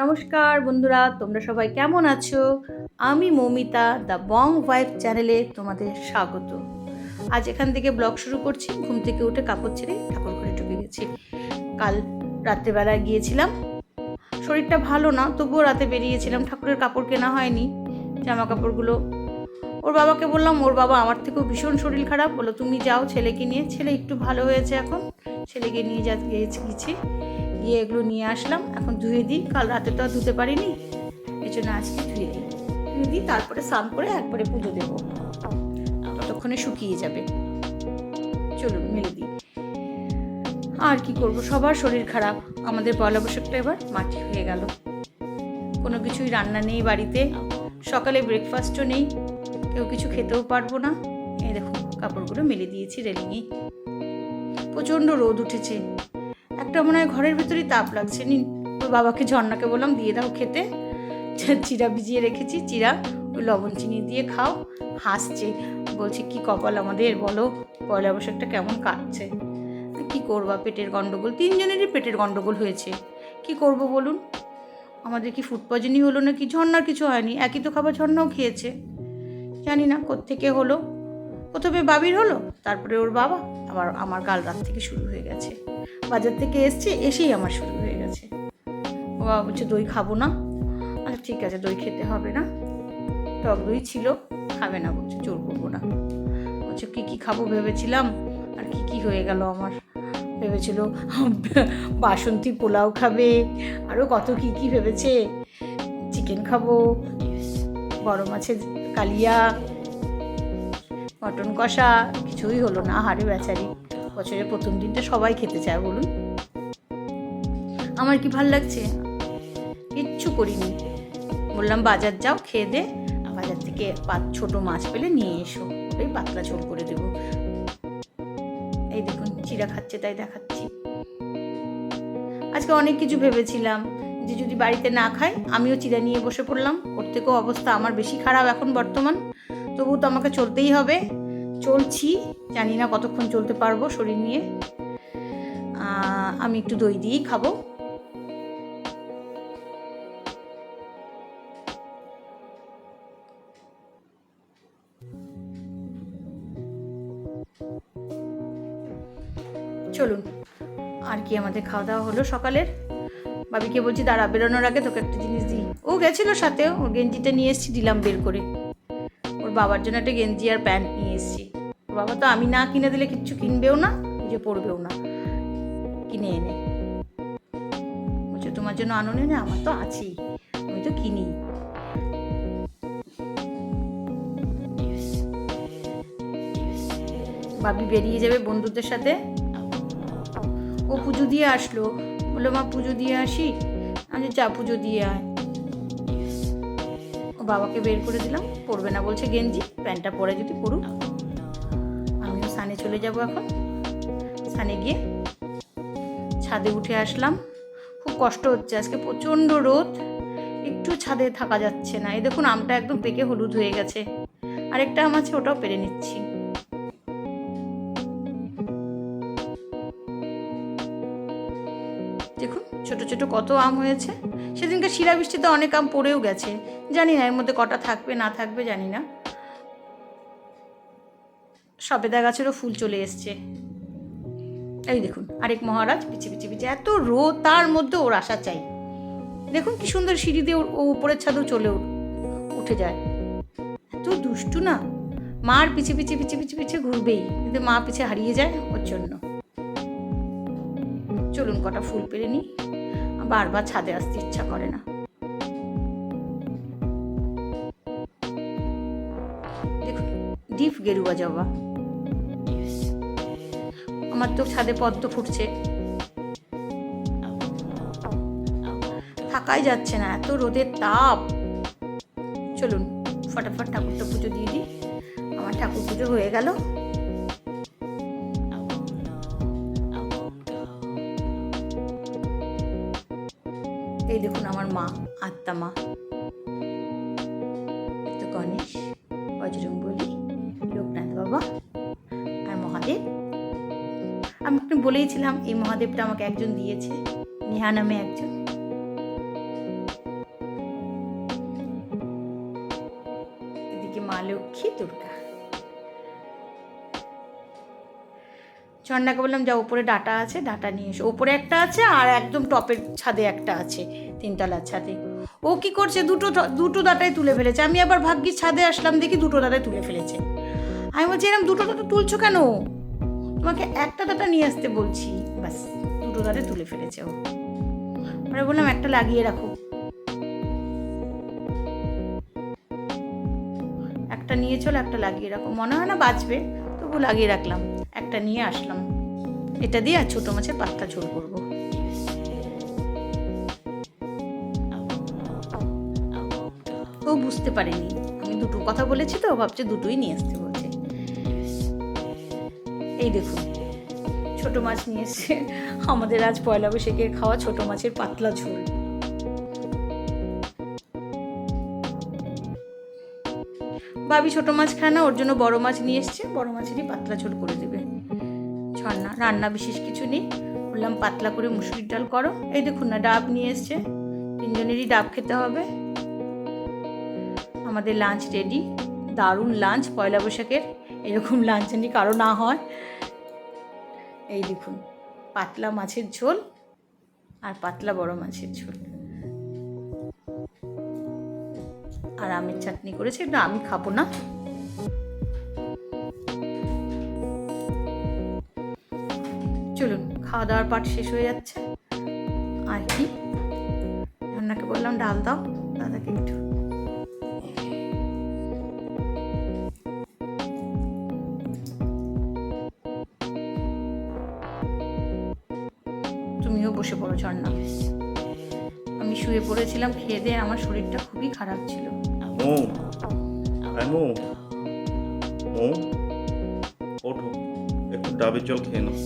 নমস্কার বন্ধুরা, তোমরা সবাই কেমন আছো? আমি মৌমিতা, দ্য বং ওয়াইফ চ্যানেলে তোমাদের স্বাগত। আজ এখান থেকে ব্লগ শুরু করছি, ঘুম থেকে উঠে কাপড় ছেড়ে ঠাকুর ঘরে ঢুকে গেছি। কাল রাত্রেবেলায় গিয়েছিলাম। শরীরটা ভালো না, তবুও রাতে বেরিয়েছিলাম, ঠাকুরের কাপড় কেনা হয়নি জামা কাপড়গুলো ওর বাবাকে বললাম, ওর বাবা আমার থেকেও ভীষণ শরীর খারাপ। বলো তুমি যাও, ছেলেকে নিয়ে। ছেলে একটু ভালো হয়েছে এখন, ছেলেকে নিয়ে যা গিয়েছি। গিয়ে এগুলো নিয়ে আসলাম। এখন ধুয়ে দিই। কাল রাতে তো আর ধুতে পারিনি। এই জন্য আজকে ধুয়ে দিই। ধুয়ে দিই, তারপরে স্নান করে একবারে পুজো দেবো। ততক্ষণে শুকিয়ে যাবে। চলুন, মেলে দিই। আর কি করব? সবার শরীর খারাপ। আমাদের পয়লা বৈশাখটা এবার মাটি হয়ে গেল। কোনো কিছুই রান্না নেই বাড়িতে। সকালে ব্রেকফাস্টও নেই। কেউ কিছু খেতেও পারব না। এই দেখুন কাপড়গুলো মেলে দিয়েছি রেলিংয়ে প্রচণ্ড রোদ উঠেছে। একটা মনে হয় ঘরের ভেতরেই তাপ লাগছে। নিন ওর বাবাকে ঝর্ণাকে বললাম, দিয়ে দাও খেতে। চিরা ভিজিয়ে রেখেছি। চিরা, ওই লবণ চিনি দিয়ে খাও। হাসছে। বলছে, কি কপাল আমাদের, বলো? পয়লা বৈশাখটা কেমন কাটছে? কি করবা, পেটের গণ্ডগোল তিনজনেরই পেটের গণ্ডগোল হয়েছে। কি করব বলুন? আমাদের কি ফুড পয়জনই হলো নাকি? ঝর্ণার কিছু হয়নি। একই তো খাবার ঝর্ণাও খেয়েছে। জানি না কোত্থেকে হলো। প্রথমে বাবির হলো, তারপরে ওর বাবা। আবার আমার কাল রাত থেকে শুরু হয়ে গেছে। বাজার থেকে এসছে, এসেই আমার শুরু হয়ে গেছে। বাবা বলছে দই খাব না? আচ্ছা ঠিক আছে, দই খেতে হবে না। টক দই ছিল, খাবে না, বলছে, জোর করব না। বলছে, কী কী খাব ভেবেছিলাম, আর কি কি হয়ে গেল আমার। ভেবেছিল, বাসন্তী পোলাও খাবে আরও কত কি কি ভেবেছে। চিকেন খাব বড় মাছের কালিয়া মটন কষা, কিছুই হলো না, হাড়ে বেচারি। বছরের প্রথম দিনটা সবাই খেতে চায়, বলুন। আমার কি ভালো লাগছে? কিচ্ছু করিনি। বললাম, বাজার যাও, খেয়ে দে। বাজার থেকে পাঁচ ছোট মাছ পেলে নিয়ে এসো। ওই পাতলা ঝোল করে দেবো। এই দেখুন চিরা খাচ্ছে, তাই দেখাচ্ছি। আজকে অনেক কিছু ভেবেছিলাম যে যদি বাড়িতে না খাই, আমিও চিরা নিয়ে বসে পড়লাম। ওর থেকেও অবস্থা আমার বেশি খারাপ এখন বর্তমান। তবু তো আমাকে চলতেই হবে। চলছি। জানি না কতক্ষণ চলতে পারব শরীর নিয়ে। আমি একটু দই দিয়েই খাব। চলুন, আর কি আমাদের খাওয়া দাওয়া হলো সকালের? বাবিকে বলছি দাঁড়া, বেরোনোর আগে তোকে একটা জিনিস দিই। ও গেছিল সাথে, ও গেঞ্জিটা নিয়ে এসেছি, দিলাম বের করে। বাবার জন্য একটা গেঞ্জি আর প্যান্ট নিয়ে এসেছি। বাবা তো আমি না কিনে দিলে কিচ্ছু কিনবেও না যে পড়বেও না। কিনে এনে। বলছে, তোমার জন্য আনো না আমার তো আছেই। আমি তো কিনি। বাবি বেরিয়ে যাবে বন্ধুদের সাথে। ও পুজো দিয়ে আসলো। বলল, মা, পুজো দিয়ে আসি? আমি যা, পুজো দিয়ে আয়। বাবাকে বের করে দিলাম। পরবে না বলছে গেঞ্জি, প্যান্টটা পরে যদি পরুক আমিও সানে চলে যাব এখন। সানে গিয়ে ছাদে উঠে আসলাম। খুব কষ্ট হচ্ছে, আজকে প্রচণ্ড রোদ। একটু ছাদে থাকা যাচ্ছে না। এই দেখুন, আমটা একদম পেকে হলুদ হয়ে গেছে। আরেকটা আম আছে, ওটাও পেরে নিচ্ছি। দেখুন, ছোট ছোট কত আম হয়েছে। সেদিনকে শিলা বৃষ্টিতে অনেক আম পড়েও গেছে। জানি না, এর মধ্যে কটা থাকবে, না থাকবে, জানি না। সবেদা গাছেরও ফুল চলে এসছে। এই দেখুন, আরেক মহারাজ পিছিয়ে পিছিয়ে পিছিয়ে এত রোদ, তার মধ্যে ওর আসা চাই। দেখুন কি সুন্দর সিঁড়ি দিয়ে ও উপরের ছাদেও চলে উঠে যায়। এত দুষ্টু না? মার পিছিয়ে পিছিয়ে পিছিয়ে পিছিয়ে পিছিয়ে ঘুরবেই, কিন্তু মা পিছিয়ে হারিয়ে যায় ওর জন্য। চলুন কটা ফুল পেরে নিই বারবার ছাদে আসতে ইচ্ছা করে না। ডিপ গেরুয়া জবা। আমার তো ছাদে পদ্ম ফুটছে। থাকাই যাচ্ছে না এত রোদের তাপ। চলুন ফটাফট ঠাকুরটা পুজো দিয়ে দিই। আমার ঠাকুর পুজো হয়ে গেল। এই দেখুন আমার মা আত্মা মা। গণেশ বজরং বলি বাবা আর মহাদেব? আমি একটু বলেইছিলাম, এই মহাদেবটা আমাকে একজন দিয়েছে, নেহা নামে একজন। এদিকে মা লক্ষ্মী, দুর্গা। চন্ডাকে বললাম, যা, ওপরে ডাটা আছে, ডাটা নিয়ে এসো। ওপরে একটা আছে, আর একদম টপের ছাদে একটা আছে, তিনতলার ছাদে। ও কি করছে? দুটো দুটো ডাটাই তুলে ফেলেছে। আমি আবার ভাগ্যি ছাদে আসলাম, দেখি দুটো ডাটাই তুলে ফেলেছে। আমি বলছি এরকম দুটো ডাটা তুলছো কেন? তোমাকে একটা ডাটা নিয়ে আসতে বলছি। ব্যাস, দুটো ডাটা তুলে ফেলেছে ও। পরে বললাম, একটা লাগিয়ে রাখো। একটা নিয়ে চলো, একটা লাগিয়ে রাখো। মনে হয় না বাঁচবে, তবু লাগিয়ে রাখলাম। একটা নিয়ে আসলাম। এটা দিয়ে আর ছোটো মাছের পাত্তা ঝোল করব। ও বুঝতে পারেনি। আমি দুটো কথা বলেছি তো ভাবছে দুটোই নিয়ে আসতে এই দেখুন, ছোট মাছ নিয়ে এসছে আমাদের আজ পয়লা বৈশাখের খাওয়া ছোট মাছের পাতলা ঝোল। ভাবি ছোট মাছ খায় না, ওর জন্য বড় মাছ নিয়ে এসছে। বড় মাছেরই পাতলা ঝোল করে দেবে। ছন্না রান্না বিশেষ কিছু নেই। বললাম, পাতলা করে মুসুরির ডাল করো। এই দেখুন না, ডাব নিয়ে এসছে। তিনজনেরই ডাব খেতে হবে। আমাদের লাঞ্চ রেডি। দারুণ লাঞ্চ পয়লা বৈশাখের। এরকম লাঞ্চ জানি কারও না হয়। এই দেখুন, পাতলা মাছের ঝোল আর পাতলা বড় মাছের ঝোল। আর আমের চাটনি করেছে, এটা আমি খাব না। চলুন, খাওয়া দাওয়ার পাট শেষ হয়ে যাচ্ছে। আর কি? রান্নাকে বললাম ডাল দাও, দাদাকে একটু তুমিও বসে পড়ো ঝর্ণা। আমি শুয়ে পড়েছিলাম খেয়ে দিয়ে আমার শরীরটা খুবই খারাপ ছিল। ওঠো একটু ডাবের জল খেয়ে নাও।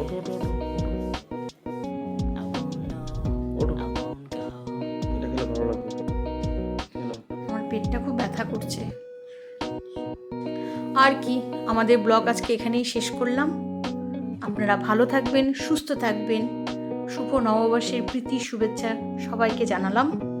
ওঠো ওঠো ওঠো পেটটা খুব ব্যথা করছে। আর কি আমাদের ব্লগ আজকে এখানেই শেষ করলাম। আপনারা ভালো থাকবেন সুস্থ থাকবেন। শুভ নববর্ষের প্রীতি শুভেচ্ছা সবাইকে জানালাম।